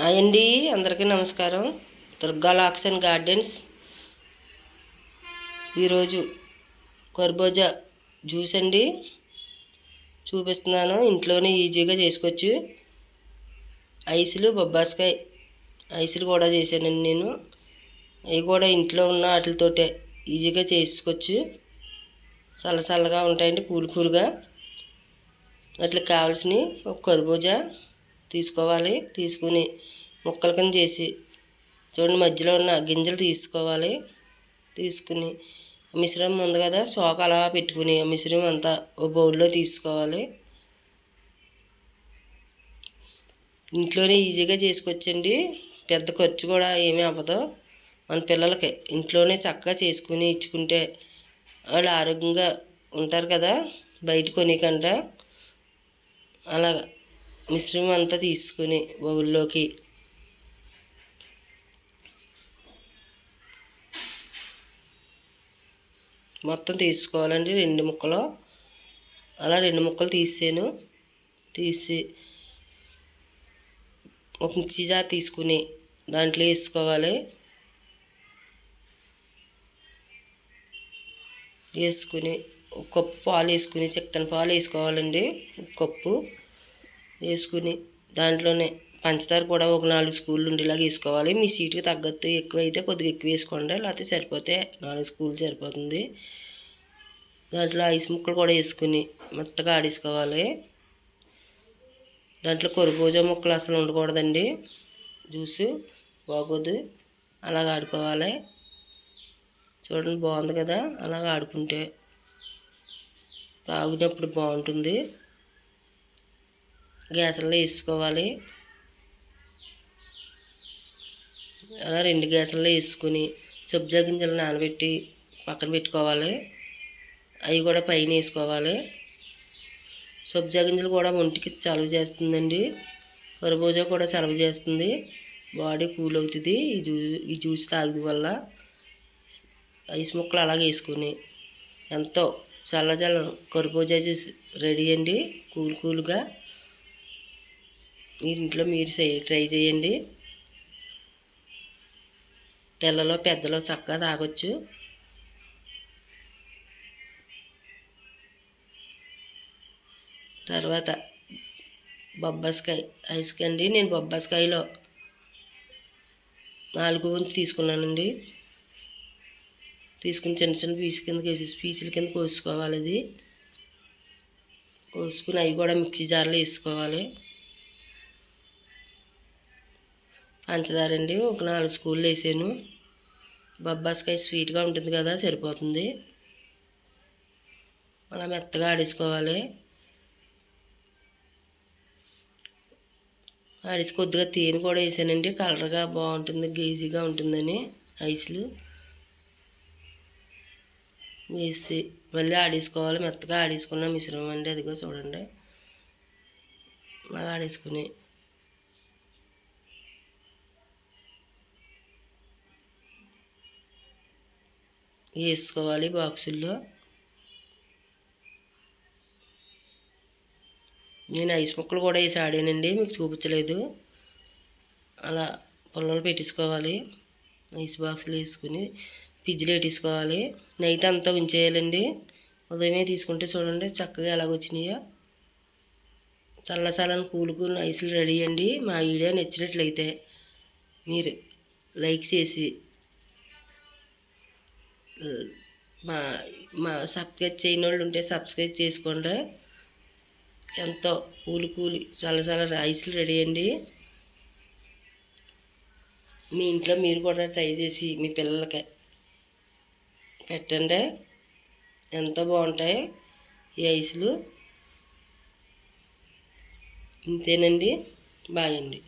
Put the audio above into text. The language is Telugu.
హాయ్ అండి అందరికీ నమస్కారం. దుర్గా లాక్స్ అండ్ గార్డెన్స్. ఈరోజు కర్బూజా జ్యూస్ అండి. చూపిస్తున్నాను ఇంట్లోనే ఈజీగా చేసుకోవచ్చు. ఐసులు బొబ్బాస్కాయ ఐసులు కూడా చేశానండి నేను. అవి కూడా ఇంట్లో ఉన్న వాటితోటే ఈజీగా చేసుకోవచ్చు. చల్లచల్లగా ఉంటాయండి కూల్ కూల్గా. అట్లా కావాల్సినవి ఒక కర్బూజా తీసుకోవాలి. తీసుకుని ముక్కల కింద చేసి చూడండి మధ్యలో ఉన్న గింజలు తీసుకోవాలి. తీసుకుని మిశ్రమం ఉంది కదా సోక అలా పెట్టుకుని మిశ్రమం అంతా ఓ బౌల్లో తీసుకోవాలి. ఇంట్లోనే ఈజీగా చేసుకొచ్చండి. పెద్ద ఖర్చు కూడా ఏమీ అవ్వదు. మన పిల్లలకి ఇంట్లోనే చక్కగా చేసుకుని ఇచ్చుకుంటే వాళ్ళు ఆరోగ్యంగా ఉంటారు కదా బయట కొనికంటే అలాగా. మిశ్రమం అంతా తీసుకుని బౌల్లోకి మొత్తం తీసుకోవాలండి రెండు ముక్కలు. అలా రెండు ముక్కలు తీసాను. తీసి ఒక మిక్సీ జార్ తీసుకుని దాంట్లో వేసుకోవాలి. వేసుకుని ఒక కప్పు పాలు వేసుకుని చిక్కన పాలు వేసుకోవాలండి. ఒక కప్పు. వేసుకుని దాంట్లోనే పంచదార కూడా ఒక నాలుగు స్కూళ్ళు ఉండేలాగా వేసుకోవాలి. మీ సీటుకి తగ్గట్టు ఎక్కువ అయితే కొద్దిగా ఎక్కువ వేసుకోండి. లేకపోతే సరిపోతే నాలుగు స్కూల్ సరిపోతుంది. దాంట్లో ఐస్ ముక్కలు కూడా వేసుకుని మెత్తగా ఆడేసుకోవాలి. దాంట్లో కొరబూజా ముక్కలు అసలు ఉండకూడదండి. జ్యూస్ బాగోదు. అలాగ ఆడుకోవాలి. చూడండి బాగుంది కదా? అలాగ ఆడుకుంటే తాగినప్పుడు బాగుంటుంది. గ్యాసుల్లో వేసుకోవాలి. అలా రెండు గ్యాసుల్లో వేసుకుని సబ్జా గింజలు నానబెట్టి పక్కన పెట్టుకోవాలి. అవి కూడా పైన వేసుకోవాలి. సబ్జా గింజలు కూడా ఒంటికి చలవ చేస్తుందండి. కర్బూజా కూడా చలవ చేస్తుంది. బాడీ కూల్ అవుతుంది. ఈ జ్యూ ఈ జ్యూస్ తాగడం వల్ల ఐస్ ముక్కలు అలాగే వేసుకుని ఎంతో చల్ల చల్ల కర్బూజా జ్యూస్ రెడీ అండి. కూల్ కూల్గా. మీరు ఇంట్లో మీరు ట్రై చేయండి. తెల్లలో పెద్దలో చక్కగా తాగొచ్చు. తర్వాత బొబ్బాస్కాయ ఐస్ అండి నేను బొబ్బాస్కాయలో నాలుగు వంతు తీసుకున్నానండి. తీసుకుని చిన్న చిన్న పీసు కింద కోసేసి పీసుల కింద కోసుకోవాలి అది. కోసుకుని అవి కూడా మిక్సీ జార్లో వేసుకోవాలి. పంచదార అండి ఒక నాలుగు స్కూళ్ళు వేసాను. బొబ్బాస్కాయ స్వీట్గా ఉంటుంది కదా సరిపోతుంది. అలా మెత్తగా ఆడేసుకోవాలి. ఆడేసి కొద్దిగా తేనె కూడా వేసానండి. కలర్గా బాగుంటుంది గేజీగా ఉంటుందని ఐస్లు. వేసి మళ్ళీ ఆడేసుకోవాలి. మెత్తగా ఆడేసుకున్న మిశ్రమం అండి. అదిగో చూడండి. అలా ఆడేసుకుని వేసుకోవాలి బాక్సుల్లో. నేను ఐస్ ముక్కలు కూడా వేసి ఆడానండి మీకు చూపించలేదు. అలా పొలంలో పెట్టించుకోవాలి ఐస్ బాక్సులు వేసుకుని ఫ్రిడ్జ్లో పెట్టేసుకోవాలి. నైట్ అంతా ఉంచేయాలండి. ఉదయమే తీసుకుంటే చూడండి చక్కగా ఎలాగొచ్చినాయో చల్ల చల్లని కూల్ కూల్ రెడీ అండి. మా వీడియో నచ్చినట్లయితే మీరు లైక్ చేసి మా మా సబ్స్క్రైబ్ చేయని వాళ్ళు ఉంటే సబ్స్క్రైబ్ చేసుకోండి. ఎంతో కూలి కూలి చాలా చాలా రైస్లు రెడీ అండి. మీ ఇంట్లో మీరు కూడా ట్రై చేసి మీ పిల్లలకి పెట్టండి. ఎంతో బాగుంటాయి ఈ ఐస్లు ఇంతేనండి. బాయ్ అండి.